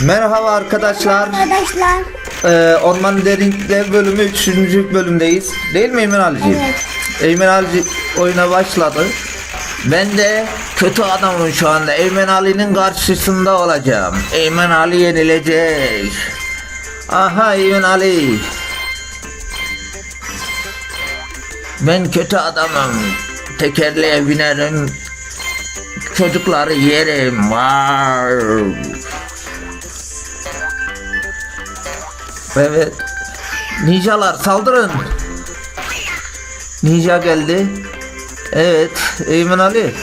Merhaba arkadaşlar. Arkadaşlar. Ee, Orman Derinlikler bölümü 3. bölümdeyiz. Değil mi Eymen Ali'ciğim? Evet. Eymen Ali oyuna başladı. Ben de kötü adamım şu anda. Eymen Ali'nin karşısında olacağım. Eymen Ali yenilecek. Aha Eymen Ali. Ben kötü adamım. Tekerleğe binerim. Çocukları yerim. Var. Evet. Ninjalar saldırın. Ninja geldi. Evet. Eymen Ali.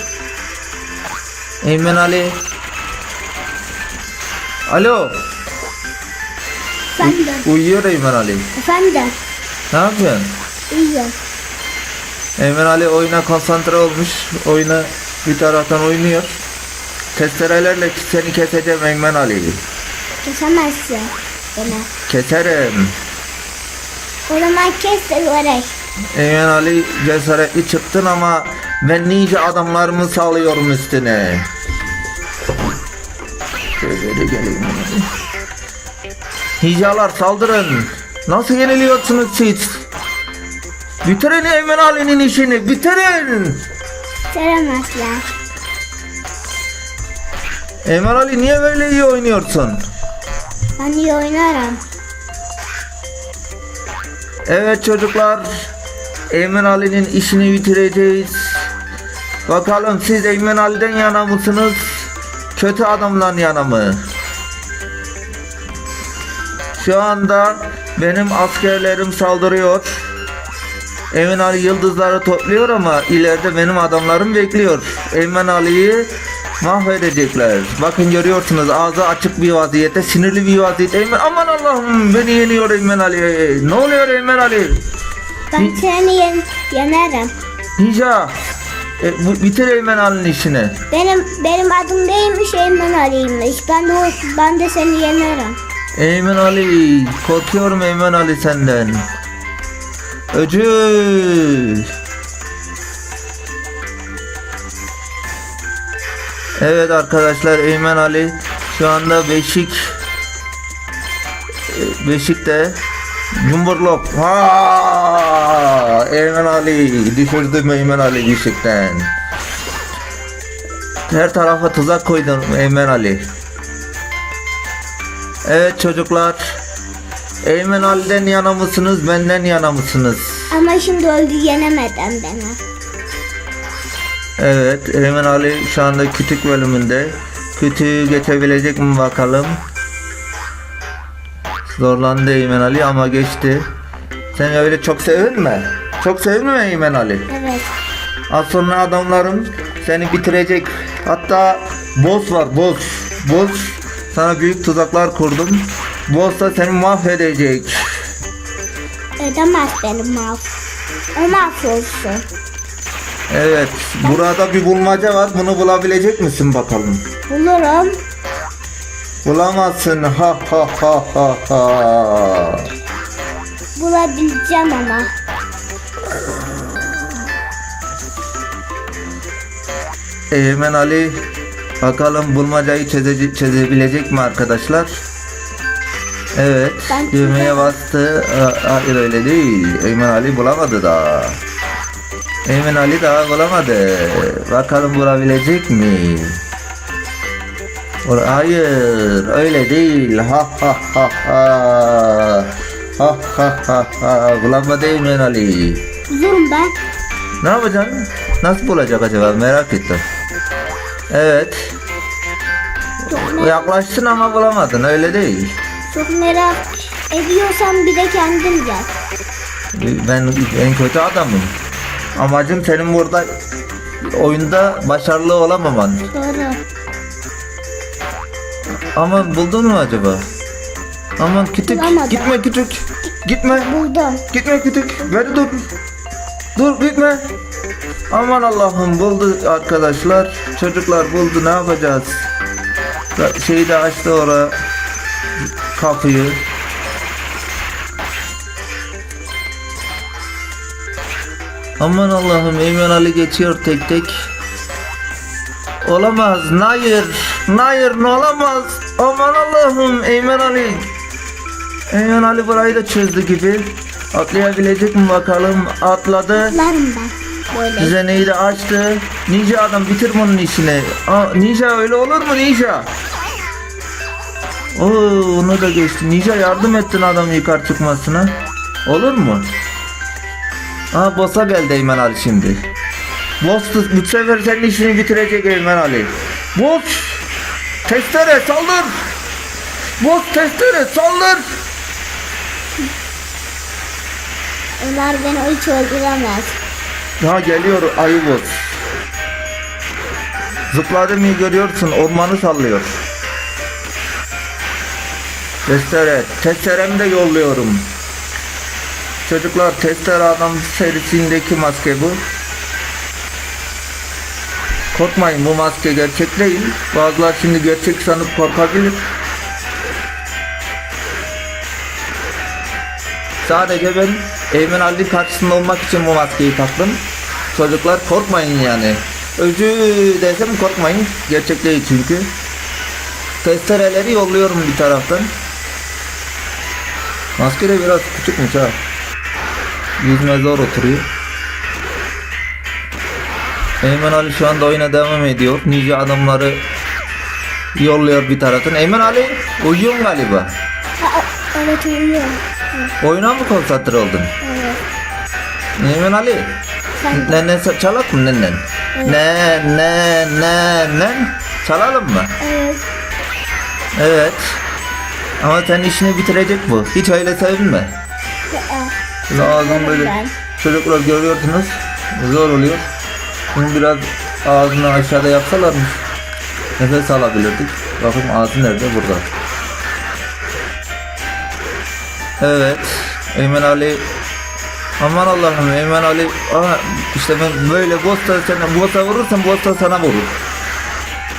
Eymen Ali. Alo. Efendim. Uyuyor Eymen Ali. Efendim. Ne yapıyorsun? İyiyim. Eymen Ali oyuna konsantre olmuş. Oyuna bir taraftan oynuyor. Testerelerle seni keseceğim Eymen Ali. Kesemezsin beni. Keserim. O zaman kes de görek. Eymen Ali cesaretli çıktın ama ben nice adamlarımı salıyorum üstüne. Şöyle geleyim. Hicalar saldırın. Nasıl yeniliyorsunuz siz? Bitirin Eymen Ali'nin işini bitirin. Seremezler. Eymen Ali niye böyle iyi oynuyorsun? Ben iyi oynarım. Evet çocuklar. Eymen Ali'nin işini bitireceğiz. Bakalım siz Eymen Ali'den yana mısınız? Kötü adamdan yana mı? Şu anda benim askerlerim saldırıyor. Eymen Ali yıldızları topluyor ama ileride benim adamlarım bekliyor. Eymen Ali'yi mahvedecekler. Bakın görüyorsunuz ağzı açık bir vaziyette, sinirli bir vaziyette. Eymen aman Allah'ım beni yeniyor Eymen Ali. Ne oluyor Eymen Ali? Ben seni yen yenerim. Ninja. E, bu, bitir Eymen Ali'nin işini. Benim benim adım değilmiş Eymen Ali'ymiş. Ben de o- ben de seni yenerim. Eymen Ali. Korkuyorum Eymen Ali senden. Öcü. Evet arkadaşlar Eymen Ali şu anda Beşik e, Beşik'te Cumburlop. Ha! Eymen Ali düşürdüm Eymen Ali Beşik'ten. Her tarafa tuzak koydum Eymen Ali. Evet çocuklar. Eymen Ali'den yana mısınız, benden yana mısınız? Ama şimdi öldü yenemeden beni. Evet, Eymen Ali şu anda kütük bölümünde. Kütüğü geçebilecek mi bakalım? Zorlandı Eymen Ali ama geçti. Sen öyle çok sevinme. Çok sevinme Eymen Ali. Evet. Az sonra adamlarım seni bitirecek. Hatta boss var boss. Boss sana büyük tuzaklar kurdum. Boss da seni mahvedecek. Edemez beni mahv. O mahvolsun. Evet, burada bir bulmaca var. Bunu bulabilecek misin bakalım? Bulurum. Bulamazsın. Ha ha ha ha ha. Bulabileceğim ama. Eymen Ali bakalım bulmacayı çöze- çözebilecek mi arkadaşlar? Evet, Ben düğmeye bastı. Hayır öyle değil. Eymen Ali bulamadı daha. Eymen Ali daha bulamadı. Bakalım bulabilecek mi? Hayır, öyle değil. Ha ha ha ha. Ha ha ha ha. Bulamadı Eymen Ali. Bulurum ben. Ne yapacaksın? Nasıl bulacak acaba? Merak ettim. Evet. Çok, Yaklaştın ama bulamadın. Öyle değil. çok merak ediyorsan bir de kendin gel. Ben en kötü adamım. Amacım senin burada oyunda başarılı olamaman. Doğru. Ama buldun mu acaba? Aman kütük. Bulamadım. Gitme kütük. Gitme. Buldum. Gitme kütük. Beni dur. Dur gitme. Aman Allah'ım buldu arkadaşlar. Çocuklar buldu ne yapacağız? Şeyi de açtı ora kapıyı. Aman Allah'ım Eymen Ali geçiyor tek tek. Olamaz. Hayır. Hayır olamaz. Aman Allah'ım Eymen Ali. Eymen Ali burayı da çözdü gibi. Atlayabilecek mi bakalım. Atladı. Atlarım ben. Böyle. Düzeneyi de açtı. Ninja adam bitir bunun işini. Aa, ninja öyle olur mu Ninja? Oo, onu da geçti. Ninja yardım ettin adam yukarı çıkmasına. Olur mu? Aa boss'a geldi Eymen Ali şimdi. Boss bu sefer senin işini bitirecek Eymen Ali. Boss! Testere saldır! Boss testere saldır! Onlar beni hiç öldüremez. Ha geliyor ayı boss. Zıpladı mı görüyorsun ormanı sallıyor. Testere, testeremi de yolluyorum. Çocuklar testere adam serisindeki maske bu. Korkmayın bu maske gerçek değil. Bazılar şimdi gerçek sanıp korkabilir. Sadece ben Eymen Ali karşısında olmak için bu maskeyi taktım. Çocuklar korkmayın yani. Özü desem korkmayın. Gerçek değil çünkü. Testereleri yolluyorum bir taraftan. Maske de biraz küçükmüş ha. Yüzme zor oturuyor. Eymen Ali şu anda oyuna devam ediyor. Nice adamları yolluyor bir taraftan. Eymen Ali uyuyor galiba. Evet uyuyor. Oyuna mı konsantre oldun? Evet. Eymen Ali. Sen Ne ne çalak mı nenen? Ne ne ne ne çalalım mı? evet. Evet. Ama sen işini bitirecek bu. Hiç öyle sevinme. Lazım böyle. Ben. Çocuklar görüyorsunuz. Zor oluyor. Bunu biraz ağzını aşağıda yapsalarmış. Nefes alabilirdik. Bakın ağzı nerede? Burada. Evet. Eymen Ali Aman Allah'ım Eymen Ali Aha, işte ben böyle bosta sana bosta vurursam bosta sana vurur.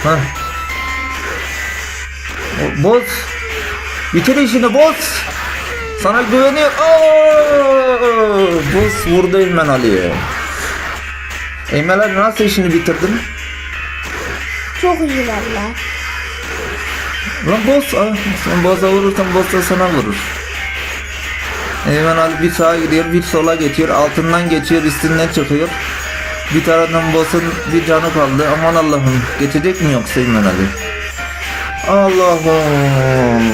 Ha. Boz. Bitir işini boz. Sana güveniyor. Oo! Boz vurdu Eymen Ali'ye. Eymen Ali nasıl işini bitirdin? Çok iyi valla. Lan boz. ah, Sen boza vurursan boz da sana vurur. Eymen Ali bir sağa gidiyor, bir sola geçiyor, altından geçiyor, üstünden çıkıyor. Bir taraftan boss'un bir canı kaldı. Aman Allah'ım. Geçecek mi yoksa Eymen Ali? Allah'ım.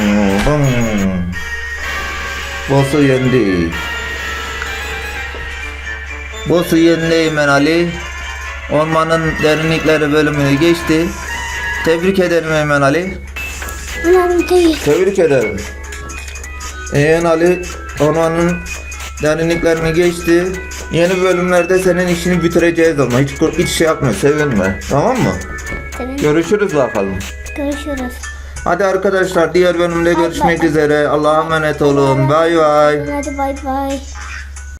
Boss'u yendi. Boss'u yendi Eymen Ali. Ormanın derinlikleri bölümünü geçti. Tebrik ederim Eymen Ali. Önemli değil. Tebrik ederim. Eymen Ali ormanın derinliklerini geçti. Yeni bölümlerde senin işini bitireceğiz ama hiç, hiç şey yapma sevinme tamam mı? Senin Görüşürüz bakalım. görüşürüz. Hadi arkadaşlar diğer bölümde görüşmek üzere. Allah'a emanet olun. Bay bay. Hadi bay bay.